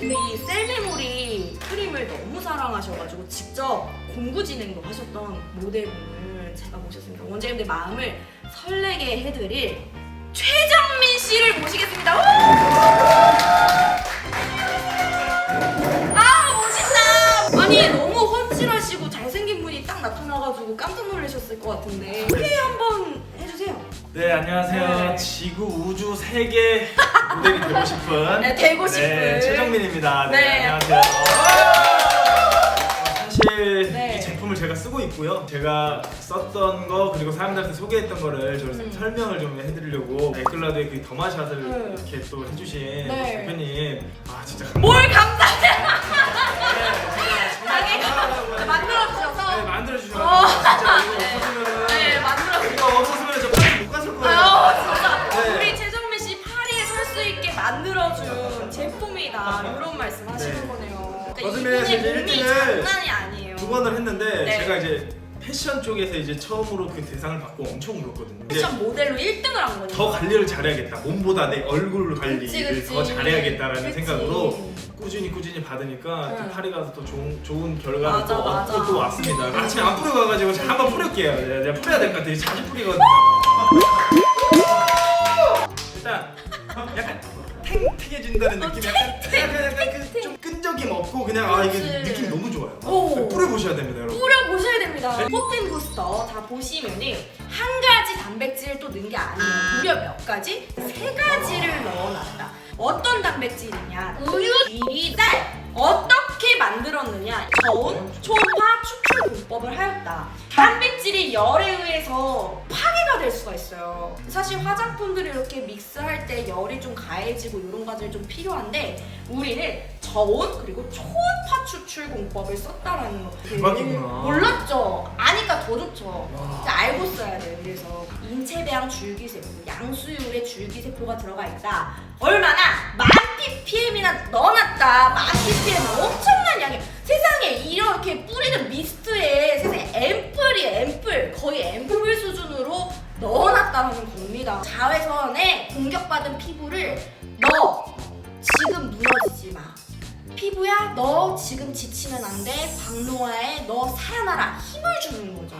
우리 셀메모리 크림을 너무 사랑하셔가지고 직접 공구 진행도 하셨던 모델분을 제가 모셨습니다. 원장님들 마음을 설레게 해드릴 최정민 씨를 모시겠습니다. 우! 아 멋있다. 아니 너무 훤칠하시고 깜짝 놀라셨을 것 같은데 소개 한번 해주세요. 네 안녕하세요. 네. 지구 우주 세계 모델이 되고 싶은 네, 되고 싶은. 네, 최정민입니다. 네, 네. 안녕하세요. 사실 네. 이 제품을 제가 쓰고 있고요. 제가 썼던 거 그리고 사람들한테 소개했던 거를 좀 음. 설명을 좀 해드리려고 에클라드의 그 더마샷을 음. 이렇게 또 해주신 네. 대표님 아 진짜 뭘 감사해? 수 있게 만들어준 제품이다 이런 말씀 하시는 네. 거네요. 거짓말에서 이분의 이제 몸이 장난이 아니에요. 두 번을 했는데 네. 제가 이제 패션 쪽에서 이제 처음으로 그 대상을 받고 엄청 울었거든요. 이제 패션 모델로 1등을 한 거니까. 더 관리를 잘해야겠다. 몸보다 내 얼굴 관리를 그치, 그치. 더 잘해야겠다라는 그치. 생각으로 꾸준히 꾸준히 받으니까 또 응. 파리 가서 또 좋은, 좋은 결과를 맞아, 또 맞아. 얻고 또 왔습니다. 아침에 안 뿌리고 가가지고 제가 한번 뿌릴게요. 네, 제가 뿌려야 될 것 같아요. 자주 뿌리거든요. 약간 탱탱해진다는 어, 느낌, 약간 약간 약간 그 좀 끈적임 없고 그냥 아 이게 그치. 느낌 너무 좋아요. 오. 뿌려 보셔야 됩니다, 여러분. 뿌려 보셔야 됩니다. 네. 포틴 부스터 다 보시면은 한 가지 단백질을 또 넣은 게 아니에요. 무려 몇 가지? 세 가지를 넣어놨다. 어떤 단백질이냐? 우유, 미리, 쌀. 어떻게 만들었느냐? 저온, 초파, 추출 공법을 하였다. 단백질이 열에 의해서 파괴 가 될 수가 있어요. 사실 화장품들을 이렇게 믹스할 때 열이 좀 가해지고 이런 과정이 좀 필요한데 우리는 저온 그리고 초음파 추출 공법을 썼다라는 거. 대박이구나. 몰랐죠? 아니까 더 좋죠. 와. 이제 알고 써야 돼요. 그래서 인체배양 줄기세포, 양수율의 줄기세포가 들어가 있다. 얼마나 만 ppm이나 넣어 자외선에 공격받은 피부를 너 지금 무너지지 마. 피부야 너 지금 지치면 안 돼. 박노아에 너 살아나라 힘을 주는 거죠.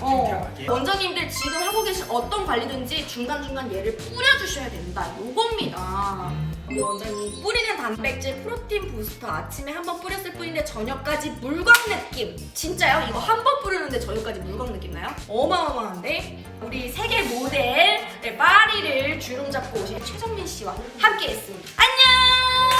어. 탱탱하게. 원장님들 지금 하고 계신 어떤 관리든지 중간중간 얘를 뿌려주셔야 된다. 요겁니다. 원장님 뿌리는 단백질 프로틴 부스터 아침에 한 번 뿌렸을 뿐인데 저녁까지 물광 느낌 진짜요? 이거 한 번 뿌리는데 저녁까지 물광 느낌 나요? 어마어마한데 우리 세계 모델 네, 파리를 주름 잡고 오신 최정민 씨와 함께 했습니다. 안녕.